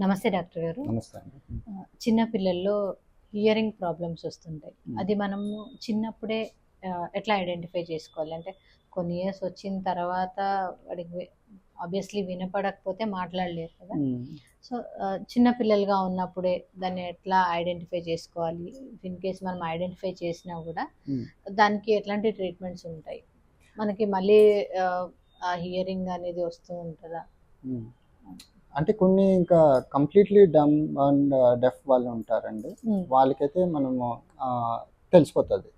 నమస్తే డాక్టర్ గారు. చిన్న పిల్లల్లో హియరింగ్ ప్రాబ్లమ్స్ వస్తుంటాయి. అది మనము చిన్నప్పుడే ఎట్లా ఐడెంటిఫై చేసుకోవాలి? అంటే కొన్ని ఇయర్స్ వచ్చిన తర్వాత వాడికి ఆబ్వియస్లీ వినపడకపోతే మాట్లాడలేరు కదా. సో ఆ, చిన్న పిల్లలుగా ఉన్నప్పుడే దాన్ని ఎట్లా ఐడెంటిఫై చేసుకోవాలి? ఇన్ కేస్ మనం ఐడెంటిఫై చేసినా కూడా. దానికి ఎట్లాంటి ట్రీట్మెంట్స్ ఉంటాయి? మనకి మళ్ళీ ఆ, హియరింగ్ అనేది వస్తూ ఉంటుందా. అంటే కొన్ని ఇంకా కంప్లీట్లీ డమ్ అండ్ డెఫ్ వాళ్ళు ఉంటారండి. వాళ్ళకైతే మనము తెలిసిపోతుంది.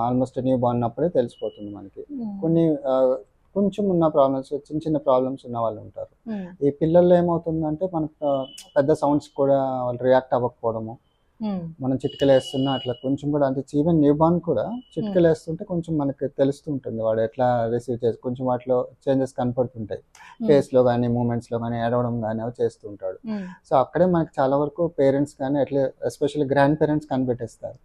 ఆల్మోస్ట్ న్యూ బార్న్ అప్పుడే తెలిసిపోతుంది మనకి. కొన్ని ఆ, కొంచెం ఉన్న ప్రాబ్లమ్స్ చిన్న చిన్న ప్రాబ్లమ్స్ ఉన్న వాళ్ళు ఉంటారు. ఈ పిల్లల్లో ఏమవుతుందంటే మనకు ఆ, పెద్ద సౌండ్స్ కూడా వాళ్ళు రియాక్ట్ అవ్వకపోవడము. మనం చిటికలు వేస్తున్నా అట్లా కొంచెం కూడా అంటే ఈవెన్ న్యూ బార్న్ కూడా చిటికలు వేస్తుంటే కొంచెం మనకి తెలుస్తుంటుంది వాడు ఎట్లా రిసీవ్ చేసి కొంచెం వాటిలో చేంజెస్ కనపడుతుంటాయి. ఫేస్లో కానీ మూమెంట్స్లో కానీ ఏడవడం కానీ అవి చేస్తుంటాడు సో అక్కడే మనకి చాలా వరకు పేరెంట్స్ కానీ అట్లా ఎస్పెషల్లీ గ్రాండ్ పేరెంట్స్ కనిపెట్టేస్తారు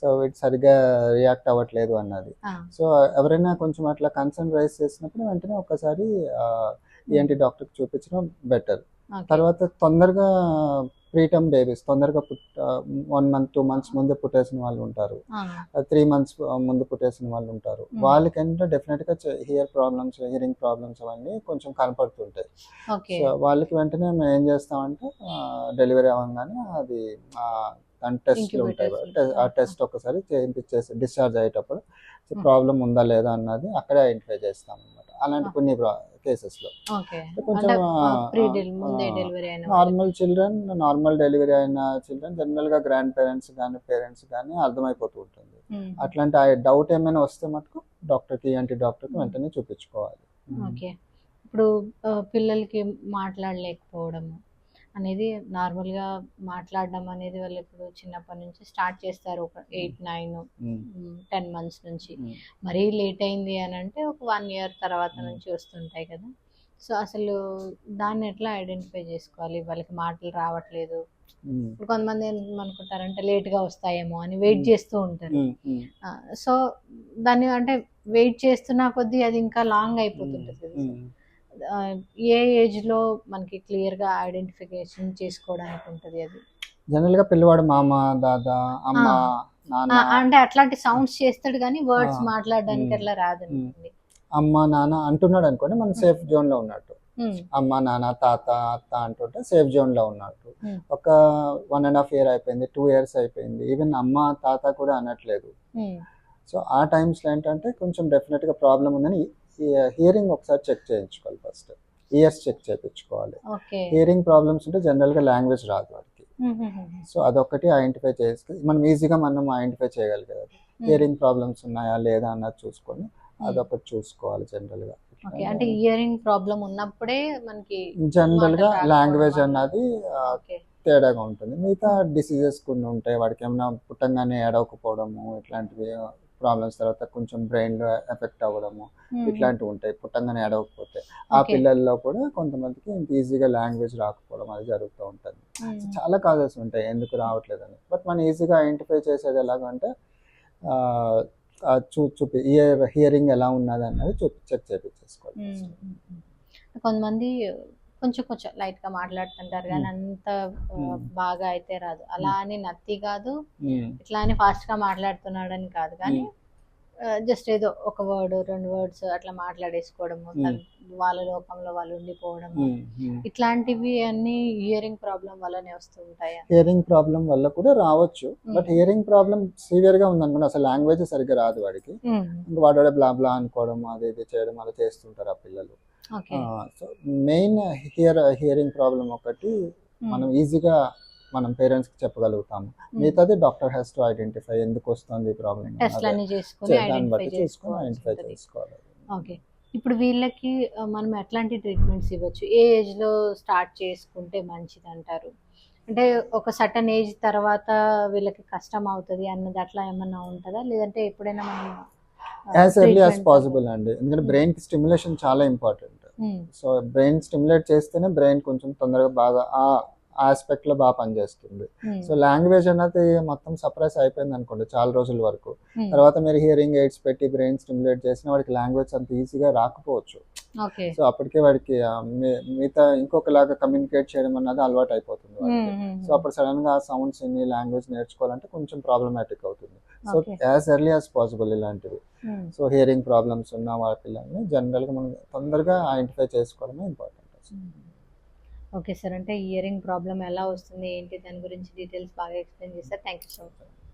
సో వీటి సరిగ్గా రియాక్ట్ అవ్వట్లేదు అన్నది. సో ఎవరైనా కొంచెం అట్లా కన్సర్న్ రైజ్ చేసినప్పుడు వెంటనే ఒక్కసారి ఏంటి డాక్టర్కి చూపించడం బెటర్ తర్వాత తొందరగా ప్రీటమ్ బేబీస్ తొందరగా పుట్ వన్ మంత్ టూ మంత్స్ ముందే పుట్టేసిన వాళ్ళు ఉంటారు త్రీ మంత్స్ ముందు పుట్టేసిన వాళ్ళు ఉంటారు. వాళ్ళకంటే డెఫినెట్గా హియర్ ప్రాబ్లమ్స్ హియరింగ్ ప్రాబ్లమ్స్ అవన్నీ కొంచెం కనపడుతుంటాయి సో వాళ్ళకి వెంటనే మేము ఏం చేస్తామంటే డెలివరీ అవ్వగానే అది దాని టెస్ట్లు ఉంటాయి ఆ. టెస్ట్ ఒకసారి చేయించేసి డిశ్చార్జ్ అయ్యేటప్పుడు. ప్రాబ్లం ఉందా లేదా అన్నది అక్కడే ఐడెంటిఫై చేస్తాం అనమాట అలాంటి. కొన్ని కేసెస్లో కొంచెం, నార్మల్ చిల్డ్రన్ నార్మల్ డెలివరీ అయిన చిల్డ్రన్ జనరల్గా గ్రాండ్ పేరెంట్స్ కానీ పేరెంట్స్ కానీ అర్థమైపోతూ ఉంటుంది. అట్లాంటి డౌట్ ఏమైనా వస్తే మటుకు డాక్టర్కి ఏంటి డాక్టర్కి వెంటనే చూపించుకోవాలి. ఓకే. ఇప్పుడు పిల్లలకి మాట్లాడలేకపోవడం అనేది నార్మల్గా మాట్లాడడం అనేది వాళ్ళు ఇప్పుడు చిన్నప్పటి నుంచి స్టార్ట్ చేస్తారు. ఒక ఎయిట్ నైన్ టెన్ మంత్స్ నుంచి. మరీ లేట్ అయింది అని అంటే ఒక వన్ ఇయర్ తర్వాత. నుంచి వస్తుంటాయి కదా. సో అసలు దాన్ని ఎట్లా ఐడెంటిఫై చేసుకోవాలి? వాళ్ళకి మాటలు రావట్లేదు. ఇప్పుడు కొంతమంది ఏమనుకుంటారంటే లేట్గా వస్తాయేమో అని వెయిట్. చేస్తూ ఉంటారు. సో దాన్ని అంటే వెయిట్ చేస్తున్నా కొద్దీ అది ఇంకా లాంగ్ అయిపోతుంటుంది. ఏ ఏజ్లో మనకి క్లియర్గా ఐడెంటిఫికేషన్ చేసుకోవడానికి ఉంటది అది జనరల్గా పిల్లవాడు మామ దాదా అమ్మ అంటే అట్లాంటి సౌండ్స్ చేస్తాడు కానీ వర్డ్స్. మాట్లాడడానికి. అట్లా రాదనుకోండి అమ్మ నాన్న అంటున్నాడు అనుకోండి మనం సేఫ్ జోన్లో ఉన్నట్టు. అమ్మ నాన్న తాత అత్త అంటుంటే సేఫ్ జోన్లో ఉన్నట్టు. ఒక వన్ అండ్ హాఫ్ ఇయర్ అయిపోయింది టూ ఇయర్స్ అయిపోయింది ఈవెన్ అమ్మ తాత కూడా అనట్లేదు. సో ఆ టైమ్స్లో ఏంటంటే కొంచెం డెఫినెట్గా ప్రాబ్లం ఉందని హియరింగ్ ఒకసారి చెక్ చేయించుకోవాలి ఫస్ట్ ఇయర్స్ చెక్ చేయించుకోవాలి. హియరింగ్ ప్రాబ్లమ్స్ ఉంటే జనరల్గా లాంగ్వేజ్ రాదు వాడికి. సో అదొకటి ఐడెంటిఫై చేసుకుని మనం ఈజీగా మనం ఐడెంటిఫై చేయగలిగేది. హియరింగ్ ప్రాబ్లమ్స్ ఉన్నాయా లేదా అన్నది చూసుకొని అదొకటి చూసుకోవాలి జనరల్గా అంటే ఇయరింగ్ ప్రాబ్లం ఉన్నప్పుడే మనకి జనరల్గా మాటలు లాంగ్వేజ్ అన్నది. తేడాగా ఉంటుంది. మిగతా డిసీజెస్ కొన్ని ఉంటాయి వాడికి ఏమైనా పుట్టంగానే ఏడవకపోవడము ఇట్లాంటివి ప్రాబ్లమ్స్ తర్వాత కొంచెం బ్రెయిన్లో ఎఫెక్ట్ అవ్వడము Hmm. ఇట్లాంటివి ఉంటాయి పుట్టంగానే ఏడవకపోతే ఆ. పిల్లల్లో కూడా కొంతమందికి ఇంత ఈజీగా లాంగ్వేజ్ రాకపోవడం అది జరుగుతూ ఉంటుంది Hmm. చాలా కాజెస్ ఉంటాయి ఎందుకు రావట్లేదని బట్ మనం ఈజీగా ఐడెంటిఫై చేసేది ఎలాగంటే చూ చూపి ఇయర్ హియరింగ్ ఎలా ఉన్నది అన్నది చూపి చెక్ చేపించేసుకోవాలి hmm. కొంతమంది కొంచెం కొంచెం లైట్గా మాట్లాడుతుంటారు కానీ అంత. బాగా అయితే రాదు. అలా అని నత్తి కాదు. ఇట్లా అని ఫాస్ట్గా మాట్లాడుతున్నాడని కాదు కానీ జస్ట్ ఏదో ఒక వర్డ్ రెండు వర్డ్స్ అట్లా మాట్లాడేసుకోవడము వాళ్ళ లోకంలో వాళ్ళు ఉండిపోవడము. ఇట్లాంటివి అన్ని హియరింగ్ ప్రాబ్లం వల్లనే వస్తూ ఉంటాయా? హియరింగ్ ప్రాబ్లం వల్ల కూడా రావచ్చు. బట్. హియరింగ్ ప్రాబ్లం సివియర్గా ఉందనుకోండి అసలు లాంగ్వేజ్ సరిగ్గా రాదు వాడికి. వాడు బ్లా బ్లా అనుకోవడం అది ఇది చేయడం అలా చేస్తుంటారు ఆ పిల్లలు. So main hear hearing problem ఒకటి మనం ఈజీగా మనం పేరెంట్స్కి చెప్పగలుగుతాము మిగతాది డాక్టర్ హ్యాస్ టు ఐడెంటిఫై ఎందుకు వస్తుంది ఈ ప్రాబ్లం టెస్ట్ అన్ని చేసుకుని దాన్ని బట్టి చూసుకొని ఐడెంటిఫై చేసుకోవాలి. ఓకే. ఇప్పుడు వీళ్ళకి మనం ఎట్లాంటి ట్రీట్మెంట్స్ ఇవ్వచ్చు? ఏ ఏజ్లో స్టార్ట్ చేసుకుంటే మంచిది అంటారు? అంటే ఒక సటన్ ఏజ్ తర్వాత వీళ్ళకి కష్టం అవుతుంది అన్నది అట్లా ఏమన్నా ఉంటుందా? లేదంటే ఎప్పుడైనా మనం యాజ్ ఎర్లీ యాజ్ పాసిబుల్ అండి. ఎందుకంటే Hmm. బ్రెయిన్కి స్టిమ్యులేషన్ చాలా ఇంపార్టెంట్. సో బ్రెయిన్ స్టిమ్యులేట్ చేస్తేనే బ్రెయిన్ కొంచెం తొందరగా బాగా ఆ ఆస్పెక్ట్లో బాగా పనిచేస్తుంది. సో లాంగ్వేజ్ అన్నది మొత్తం సప్రెస్ అయిపోయింది అనుకోండి చాలా రోజుల వరకు. తర్వాత మీరు హియరింగ్ ఎయిడ్స్ పెట్టి బ్రెయిన్ స్టిమ్యులేట్ చేసిన వాడికి లాంగ్వేజ్ అంత ఈజీగా రాకపోవచ్చు. సో అప్పటికే వాడికి మిగతా ఇంకొకలాగా కమ్యూనికేట్ చేయడం అన్నది అలవాటు అయిపోతుంది సో అప్పుడు సడన్గా ఆ సౌండ్స్ని లాంగ్వేజ్ నేర్చుకోవాలంటే కొంచెం ప్రాబ్లమాటిక్ అవుతుంది. So. As early as possible ఇలాంటివి. సో హియరింగ్ ప్రాబ్లమ్స్ ఉన్న వాళ్ళ పిల్లల్ని జనరల్గా మనం తొందరగా ఐడెంటిఫై చేసుకోవడమే ఇంపార్టెంట్ ఓకే సార్ అంటే ఇయరింగ్ ప్రాబ్లం ఎలా వస్తుంది? ఏంటి? దాని గురించి డీటెయిల్స్ బాగా ఎక్స్ప్లెయిన్ చేస్తారు థ్యాంక్ యూ సో మచ్